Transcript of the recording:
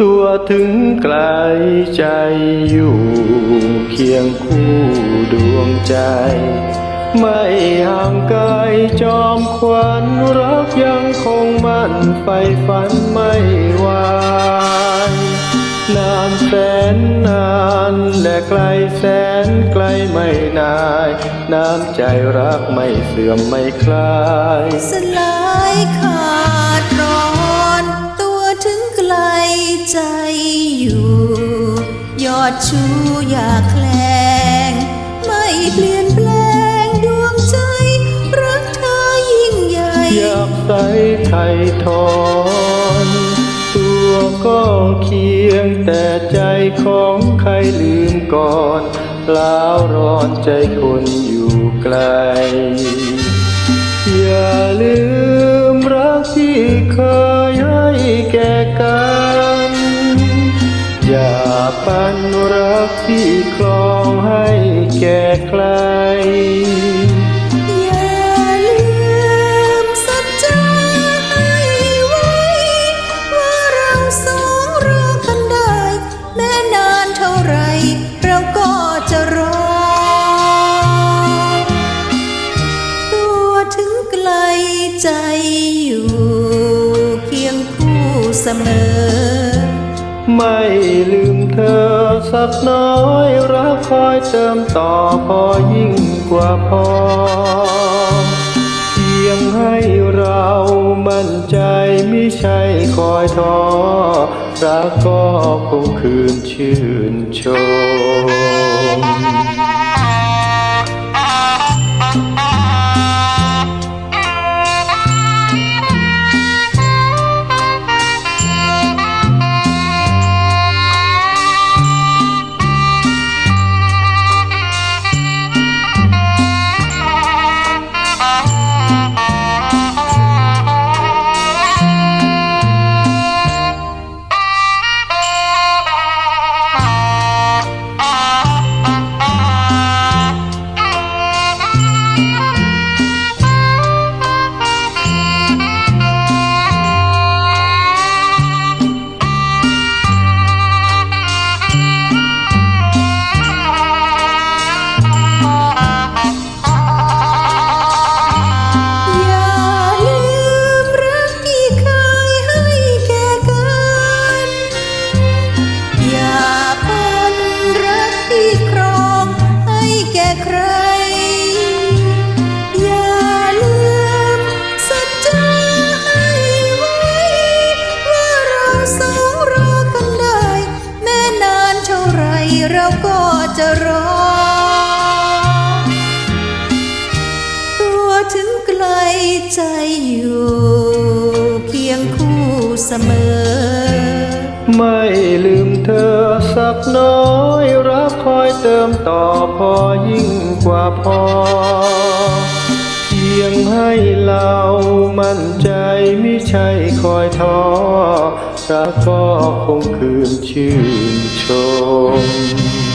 ตัวถึงไกลใจอยู่เคียงคู่ดวงใจ ไม่ห่างไกลจอมขวัญรักยังคงมั่นไฟฝันไม่หวานนานแสนนานและไกลแสนไกลไม่นาย น้ำใจรักไม่เสื่อมไม่คลายสลาย ชูอยากแคลง ไม่เปลี่ยนแปลงดวงใจ รักเธอยิ่งใหญ่ อยากใส่ไทยทอน ตัวก็เคียงแต่ใจของใครลืมก่อนล้าวร้อนใจคนอยู่ไกล อย่าลืมรักที่เคย ปันรักที่คลองให้แก่ใครอย่าลืมสัจจาให้ไวว่าเราสองรอกันได้แม้นานเท่าไรเราก็จะรอตัวถึงไกลใจอยู่เคียงคู่เสมอ ไม่ลืม เธอสักน้อยรักคอยเติมต่อพอยิ่งกว่าพอ เพียงให้เรามั่นใจไม่ใช่คอยท้อรักก็คงคืนชื่นชม ใคร อย่าลืมสัจจาให้ไว้ ว่าเราสองรอกันได้ แม้นานเท่าไรเราก็จะรอ ตัวถึงไกลใจอยู่ เคียงคู่เสมอ ไม่ลืมเธอสักน้อยรักคอยเติมต่อพอยิ่งกว่าพอ เพียงให้เรามั่นใจไม่ใช่คอยท้อรักก็คงคืนชื่นชม